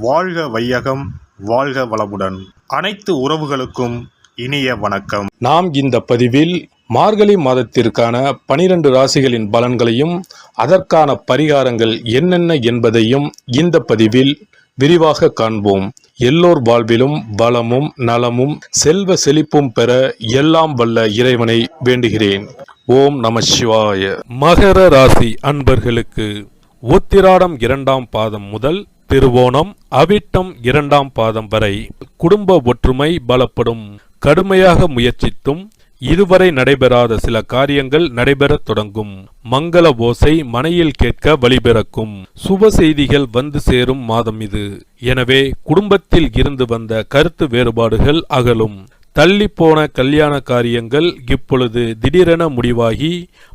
வாழ்க வையகம் வாழ்க வளமுடன். அனைத்து உறவுகளுக்கும் இனிய வணக்கம். நாம் இந்த பதிவில் மார்கழி மாதத்திற்கான பனிரெண்டு ராசிகளின் பலன்களையும் அதற்கான பரிகாரங்கள் என்னென்ன என்பதையும் இந்த பதிவில் விரிவாக காண்போம். எல்லோர் வாழ்விலும் வளமும் நலமும் செல்வ செழிப்பும் பெற எல்லாம் வல்ல இறைவனை வேண்டுகிறேன். ஓம் நம சிவாய. மகர ராசி அன்பர்களுக்கு உத்திராடம் இரண்டாம் பாதம் முதல் திருவோணம் அவிட்டம் இரண்டாம் பாதம் வரை குடும்ப ஒற்றுமை பலப்படும். கடுமையாக முயற்சித்தும் இதுவரை நடைபெறாத சில காரியங்கள் நடைபெறத் தொடங்கும். மங்கள ஓசை மனையில் கேட்க வழிபிறக்கும் சுப செய்திகள் வந்து சேரும் மாதம் இது. எனவே குடும்பத்தில் இருந்து வந்த கருத்து வேறுபாடுகள் அகலும். தள்ளிப்போன கல்யாண காரியங்கள் இப்பொழுது திடீரென முடிவாகி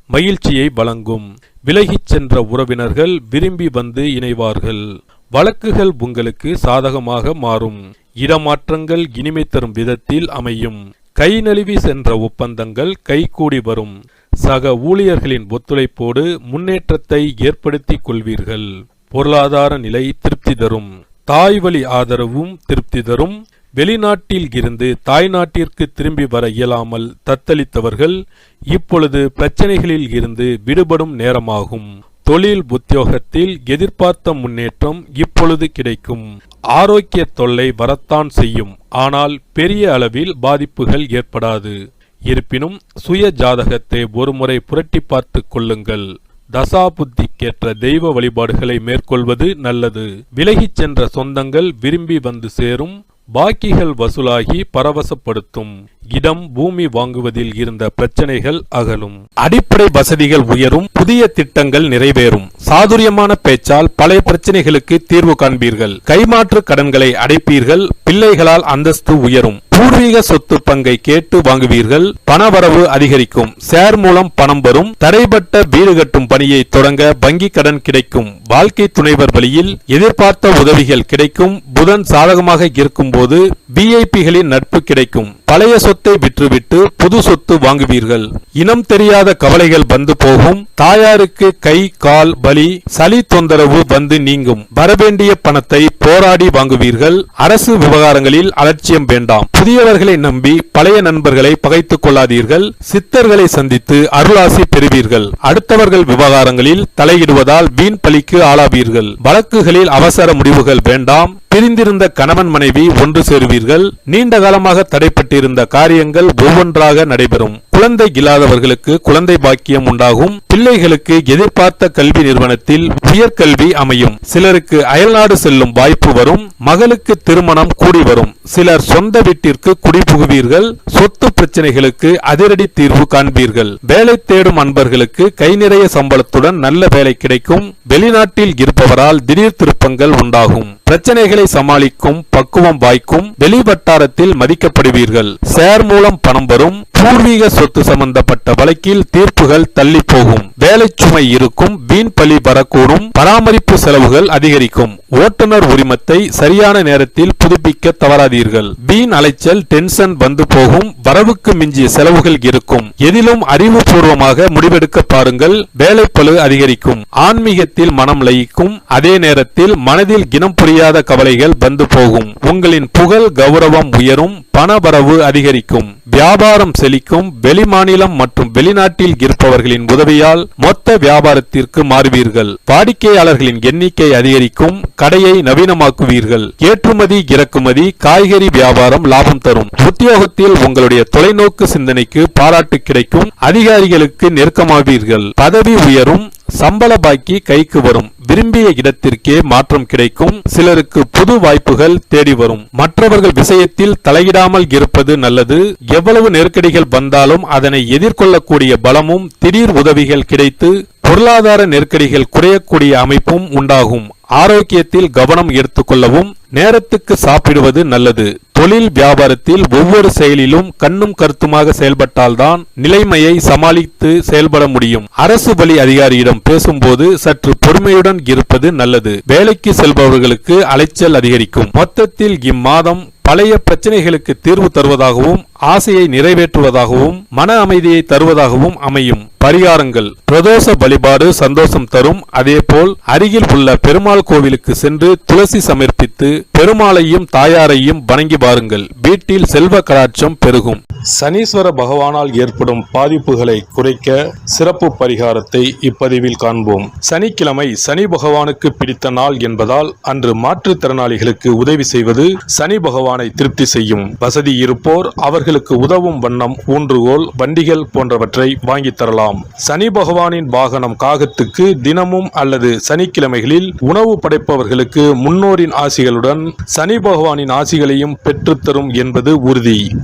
மகிழ்ச்சியை வழங்கும். விலகிச் சென்ற உறவினர்கள் விரும்பி வந்து இணைவார்கள். வழக்குகள் உங்களுக்கு சாதகமாக மாறும். இடமாற்றங்கள் இனிமை தரும் விதத்தில் அமையும். கை நழுவி சென்ற ஒப்பந்தங்கள் கைகூடி வரும். சக ஊழியர்களின் ஒத்துழைப்போடு முன்னேற்றத்தை ஏற்படுத்திக் கொள்வீர்கள். பொருளாதார நிலை திருப்தி தரும். தாய் வழி ஆதரவும் திருப்தி தரும். வெளிநாட்டில் இருந்து தாய்நாட்டிற்கு திரும்பி வர இயலாமல் தத்தளித்தவர்கள் இப்பொழுது பிரச்சனைகளில் இருந்து விடுபடும் நேரமாகும். தொழில் உத்தியோகத்தில் எதிர்பார்த்த முன்னேற்றம் இப்பொழுது கிடைக்கும். ஆரோக்கிய தொல்லை வரத்தான் செய்யும். ஆனால் பெரிய அளவில் பாதிப்புகள் ஏற்படாது. இருப்பினும் சுய ஜாதகத்தை ஒருமுறை புரட்டி பார்த்து கொள்ளுங்கள். தசாபுத்திக்கேற்ற தெய்வ வழிபாடுகளை மேற்கொள்வது நல்லது. விலகிச் சென்ற சொந்தங்கள் விரும்பி வந்து சேரும். பாக்கிகள் வசூலாகி பரவசப்படுத்தும். இடம் பூமி வாங்குவதில் இருந்த பிரச்சனைகள் அகலும். அடிப்படை வசதிகள் உயரும் புதிய திட்டங்கள் நிறைவேறும். சாதுரியமான பேச்சால் பழைய பிரச்சனைகளுக்கு தீர்வு காண்பீர்கள். கைமாற்று கடன்களை அடைப்பீர்கள் பிள்ளைகளால் அந்தஸ்து உயரும். பூர்வீக சொத்து பங்கை கேட்டு வாங்குவீர்கள் பணவரவு அதிகரிக்கும். ஷேர் மூலம் பணம் வரும் தடைப்பட்ட வீடு கட்டும் பணியை தொடங்க வங்கி கடன் கிடைக்கும். வாழ்க்கை துணைவர் வழியில் எதிர்பார்த்த உதவிகள் கிடைக்கும். புதன் சாதகமாக இருக்கும் போது விஐபிகளின் நட்பு கிடைக்கும். பழைய சொத்து விற்றுவிட்டு புது சொத்து வாங்குவீர்கள். இனம் தெரியாத கவலைகள் வந்து போகும். தாயாருக்கு கை கால் வலி சளி தொந்தரவு வந்து நீங்கும். வரவேண்டிய பணத்தை போராடி வாங்குவீர்கள். அரசு விவகாரங்களில் அலட்சியம் வேண்டாம். புதியவர்களை நம்பி பழைய நண்பர்களை பகைத்துக் கொள்ளாதீர்கள். சித்தர்களை சந்தித்து அருளாசி பெறுவீர்கள். அடுத்தவர்கள் விவகாரங்களில் தலையிடுவதால் வீண் பலிக்கு ஆளாவீர்கள். வழக்குகளில் அவசர முடிவுகள் வேண்டாம். பிரிந்திருந்த கணவன் மனைவி ஒன்று சேருவீர்கள். நீண்ட காலமாக தடைப்பட்டிருந்த காரியங்கள் ஒவ்வொன்றாக நடைபெறும். குழந்தை இல்லாதவர்களுக்கு குழந்தை பாக்கியம் உண்டாகும். பிள்ளைகளுக்கு எதிர்பார்த்த கல்வி நிறுவனத்தில் உயர்கல்வி அமையும். சிலருக்கு அயல்நாடு செல்லும் வாய்ப்பு வரும். மகளுக்கு திருமணம் கூடி வரும். சிலர் சொந்த வீட்டிற்கு குடிபுகுவீர்கள். சொத்து பிரச்சனைகளுக்கு அதிரடி தீர்வு காண்பீர்கள். வேலை தேடும் அன்பர்களுக்கு கை நிறைய சம்பளத்துடன் நல்ல வேலை கிடைக்கும். வெளிநாட்டில் இருப்பவரால் திடீர் திருப்பங்கள் உண்டாகும். பிரச்சனைகளை சமாளிக்கும் பக்குவம் வாய்க்கும் வெளி வட்டாரத்தில் மதிக்கப்படுவீர்கள். ஷேர் மூலம் பணம் வரும். பூர்வீக சொத்து சம்பந்தப்பட்ட வழக்கில் தீர்ப்புகள் தள்ளி போகும். வேலை சுமை இருக்கும் வீண் பலி வரக்கூடும் பராமரிப்பு செலவுகள் அதிகரிக்கும். ஓட்டுநர் உரிமத்தை சரியான நேரத்தில் புதுப்பிக்க தவறாதீர்கள். வீண் அலைச்சல் டென்ஷன் வந்து போகும் வரவுக்கு மிஞ்சிய செலவுகள் இருக்கும். எதிலும் அறிவுபூர்வமாக முடிவெடுக்க பாருங்கள் வேலைப்பழு அதிகரிக்கும். ஆன்மீகத்தில் மனம் லயிக்கும் அதே நேரத்தில் மனதில் இனம் புரியாத கவலைகள் வந்து போகும். உங்களின் புகழ் கௌரவம் உயரும் பணவரவு அதிகரிக்கும். வியாபாரம் செழிக்கும் வெளிமாநிலம் மற்றும் வெளிநாட்டில் இருப்பவர்களின் உதவியால் மொத்த வியாபாரத்திற்கு மாறுவீர்கள். வாடிக்கையாளர்களின் எண்ணிக்கை அதிகரிக்கும் கடையை நவீனமாக்குவீர்கள். ஏற்றுமதி இறக்குமதி காய்கறி வியாபாரம் லாபம் தரும். உத்தியோகத்தில் உங்களுடைய தொலைநோக்கு சிந்தனைக்கு பாராட்டு கிடைக்கும் அதிகாரிகளுக்கு நெருக்கமாவீர்கள். பதவி உயரும் சம்பள பாக்கி கைக்கு வரும். விரும்பிய இடத்திற்கே மாற்றம் கிடைக்கும். சிலருக்கு புது வாய்ப்புகள் தேடி வரும். மற்றவர்கள் விஷயத்தில் தலையிடாமல் இருப்பது நல்லது. எவ்வளவு நெருக்கடிகள் வந்தாலும் அதனை எதிர்கொள்ளக்கூடிய பலமும் திடீர் உதவிகள் கிடைத்து பொருளாதார நெருக்கடிகள் குறையக்கூடிய அமைப்பும் உண்டாகும். ஆரோக்கியத்தில் கவனம் எடுத்துக்கொள்ளவும் நேரத்துக்கு சாப்பிடுவது நல்லது. தொழில் வியாபாரத்தில் ஒவ்வொரு செயலிலும் கண்ணும் கருத்துமாக செயல்பட்டால்தான் நிலைமையை சமாளித்து செயல்பட முடியும். அரசு வழி அதிகாரியிடம் பேசும்போது சற்று பொறுமையுடன் இருப்பது நல்லது. வேலைக்கு செல்பவர்களுக்கு அலைச்சல் அதிகரிக்கும். மொத்தத்தில் இம்மாதம் பழைய பிரச்சனைகளுக்கு தீர்வு தருவதாகவும் ஆசையை நிறைவேற்றுவதாகவும் மன அமைதியை தருவதாகவும் அமையும். பரிகாரங்கள். பிரதோஷ வழிபாடு சந்தோஷம் தரும். அதேபோல் அருகில் உள்ள பெருமாள் பெருமாள் கோவிலுக்கு சென்று துளசி சமர்ப்பித்து பெருமாளையும் தாயாரையும் வணங்கி பாருங்கள் வீட்டில் செல்வ கலாட்சம் பெருகும். சனீஸ்வர பகவானால் ஏற்படும் பாதிப்புகளை குறைக்க சிறப்பு பரிகாரத்தை இப்பதிவில் காண்போம். சனிக்கிழமை சனி பகவானுக்கு பிடித்த நாள் என்பதால் அன்று மாற்றுத்திறனாளிகளுக்கு உதவி செய்வது சனி பகவானை திருப்தி செய்யும். வசதி இருப்போர் அவர்களுக்கு உதவும் வண்ணம் ஊன்றுகோல் வண்டிகள் போன்றவற்றை வாங்கித் தரலாம். சனி பகவானின் வாகனம் காகத்துக்கு தினமும் அல்லது சனிக்கிழமைகளில் உணவு படைப்பவர்களுக்கு முன்னோரின் ஆசிகளுடன் சனி பகவானின் ஆசிகளையும் பெற்றுத்தரும் என்பது உறுதி.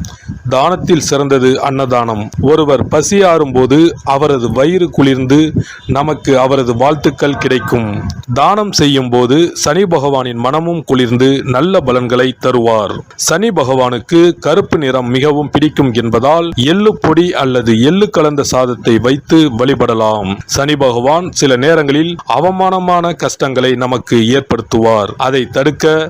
தானத்தில் சிறந்தது அன்னதானம். ஒருவர் பசியாறும் போது அவரது வயிறு குளிர்ந்து நமக்கு அவரது வாழ்த்துக்கள் கிடைக்கும். தானம் செய்யும் போது சனி பகவானின் மனமும் குளிர்ந்து நல்ல பலன்களை தருவார். சனி பகவானுக்கு கருப்பு நிறம் மிகவும் பிடிக்கும் என்பதால் எள்ளு பொடி அல்லது எள்ளு கலந்த சாதத்தை வைத்து வழிபடலாம். சனி பகவான் சில நேரங்களில் அவமானமான கஷ்டங்களை நமக்கு ஏற்படுத்துவார். அதை தடுக்க